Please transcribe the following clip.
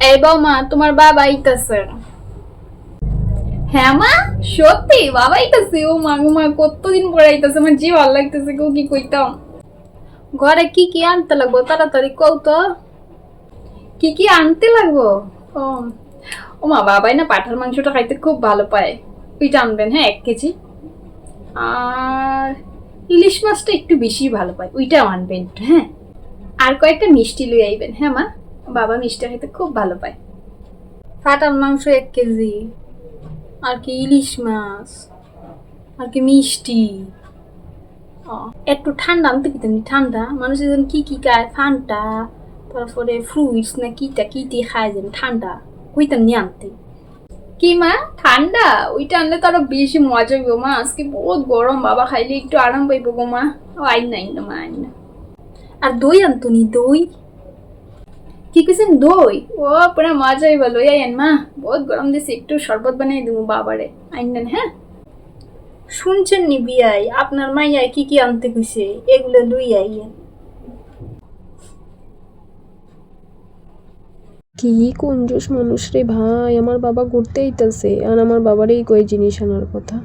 এই বৌমা, তোমার বাবা আইতাছে। হ্যাঁ মা, সত্যি, বাবা আইতাছে। ও মা মা, কতদিন পরে আইতাছে, আমার জি ভালো লাগতেছে গো, কি কইতাম। ঘরে কি কি আনতে লাগবো, তাড়াতাড়ি কও তো। কি কি আনতে লাগবো? ও ও মা, বাবাই না পাঠার মাংসটা খাইতে খুব ভালো পায়। ওইটা আনবেন হ্যাঁ এক কেজি। আর ইলিশ মাছটা একটু বেশি ভালো পায়, ওইটাও আনবেন হ্যাঁ। আর কয়েকটা মিষ্টি লই আইবেন হ্যাঁ মা? বাবা মিষ্টি খেতে খুব ভালো পায়। ফাটার মাংস এক কেজি, আর কি ইলিশ মাছ, আর কি মিষ্টি। একটু ঠান্ডা আনতে কি তেমনি ঠান্ডা, মানুষ যেন কি কি খায়? ফান্টা, তারপরে ফ্রুইটস না কিটা কি দিয়ে খায় যেন ঠান্ডা। ওইটা নিয়ে আনতে। কি মা? ঠান্ডা? ওইটা আনলে তো আরও বেশি মজা হইব মা। আজকে বহুত গরম, বাবা খাইলে একটু আরাম পাইব গো মা। ও আইন না আইন না মা, আইন না আর দই আনতো নি? দই? কি কইছেন? দই? ও পুরা মজা হইব লই আইন মা বহুত গরম দিছে একটু শরবত দিব বাবারে। আইন দেন হ্যাঁ? শুনছেন নি বিয়াই আপনার মাইয়াই কি কি আনতে কইছে? এগুলো লই আইয়েন কি কঞ্জুস মানুষ রে ভাই আমার বাবা ঘুরতে আইতাছে আর আমার বাবারই কই জিনিস আনার কথা।